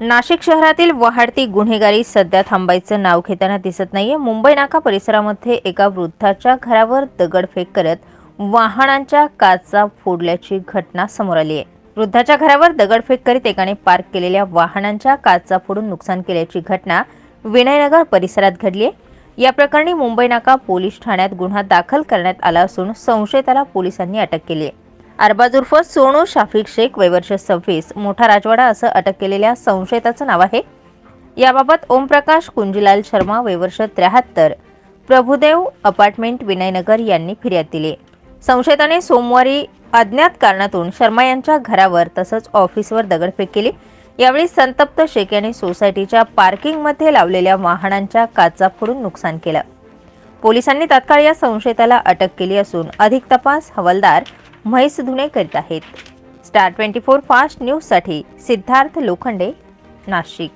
नाशिक शहरातील वाढती गुन्हेगारी सध्या थांबायचं नाव घेताना दिसत नाहीये. मुंबई नाका परिसरामध्ये एका वृद्धाच्या घरावर दगडफेक करत वाहनांच्या काचा फोडल्याची घटना समोर आली आहे. वृद्धाच्या घरावर दगडफेक करीत एकाने पार्क केलेल्या वाहनांच्या काचा फोडून नुकसान केल्याची घटना विनयनगर परिसरात घडली आहे. या प्रकरणी मुंबई नाका पोलीस ठाण्यात गुन्हा दाखल करण्यात आला असून संशयिताला पोलिसांनी अटक केली आहे. अरबाज उर्फ सोनू शाफिक शेख वैवर्ष सव्वीस. मोठा राजवाडा असं अटक केलेल्या संशयिताचं नाव आहे. याबाबत ओमप्रकाश कुंजीलाल शर्मा वैवर्ष त्र्याहत्तर. प्रभुदेव अपार्टमेंट विनयनगर यांनी फिर्याद दिली. संशयिताने सोमवारी अज्ञात कारणातून शर्मा यांच्या घरावर तसंच ऑफिसवर दगडफेक केली. यावेळी संतप्त शेख यांनी सोसायटीच्या पार्किंगमध्ये लावलेल्या वाहनांच्या काचा फोडून नुकसान केलं. पोलिसांनी तात्काळ या संशयिताला अटक केली असून अधिक तपास हवालदार म्हैस धुणे करीत आहेत. स्टार ट्वेंटी फोर फास्ट न्यूजसाठी सिद्धार्थ लोखंडे नाशिक.